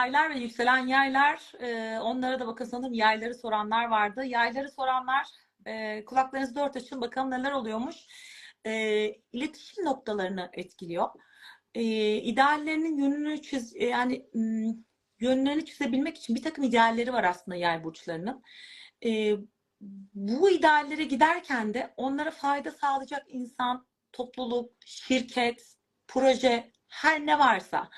Yaylar ve yükselen yaylar, e, onlara da bakın sanırım yayları soranlar vardı. Yayları soranlar, e, kulaklarınızı dört açın bakalım neler oluyormuş. E, iletişim noktalarını etkiliyor. E, ideallerinin yönünü çiz, e, yani yönlerini çizebilmek için bir takım idealleri var aslında yay burçlarının. E, bu ideallere giderken de onlara fayda sağlayacak insan, topluluk, şirket, proje, her ne varsa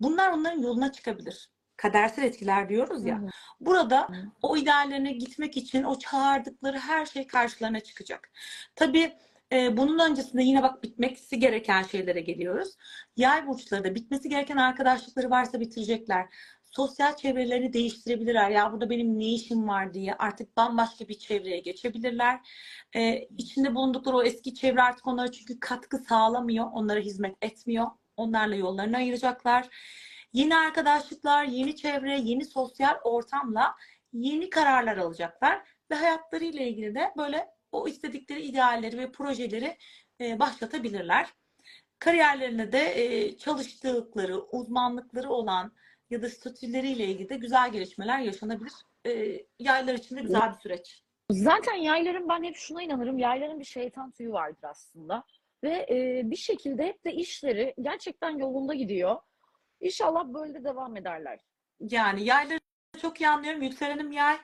bunlar onların yoluna çıkabilir. Kadersel etkiler diyoruz ya. Hı hı. Burada Hı. o ideallerine gitmek için o çağırdıkları her şey karşılarına çıkacak. Tabii e, bunun öncesinde yine bak bitmesi gereken şeylere geliyoruz. Yay burçları da bitmesi gereken arkadaşlıkları varsa bitirecekler. Sosyal çevrelerini değiştirebilirler. Ya burada benim ne işim var diye artık bambaşka bir çevreye geçebilirler. E, içinde bulundukları o eski çevre artık onlara çünkü katkı sağlamıyor. Onlara hizmet etmiyor. Onlarla yollarını ayıracaklar. Yeni arkadaşlıklar, yeni çevre, yeni sosyal ortamla yeni kararlar alacaklar ve hayatlarıyla ilgili de böyle o istedikleri idealleri ve projeleri e, başlatabilirler. Kariyerlerine de e, çalıştıkları, uzmanlıkları olan ya da statüleriyle ilgili de güzel gelişmeler yaşanabilir. E, yaylar için de güzel bir süreç. Zaten yayların ben hep şuna inanırım. Yayların bir şeytan tüyü vardır aslında. Ve e, bir şekilde hep de işleri gerçekten yolunda gidiyor. İnşallah böyle de devam ederler. Yani yayları çok iyi anlıyorum. Yükselenim yay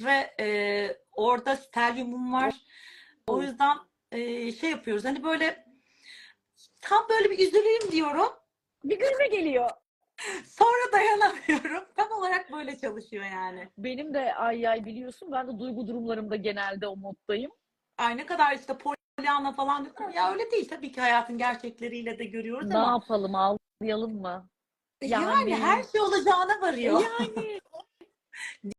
ve e, orada stelyumum var. O yüzden e, şey yapıyoruz. Hani böyle tam böyle bir üzüleyim diyorum. Bir gülme geliyor. Sonra dayanamıyorum. Tam olarak böyle çalışıyor yani. Benim de ay ay biliyorsun ben de duygu durumlarımda genelde o moddayım. Ay ne kadar işte Pollyanna falan diyorsun ama ya öyle değil. Tabii ki hayatın gerçekleriyle de görüyoruz Ne ama yapalım ağlayalım mı? yani, yani- her şey olacağına varıyor. Yani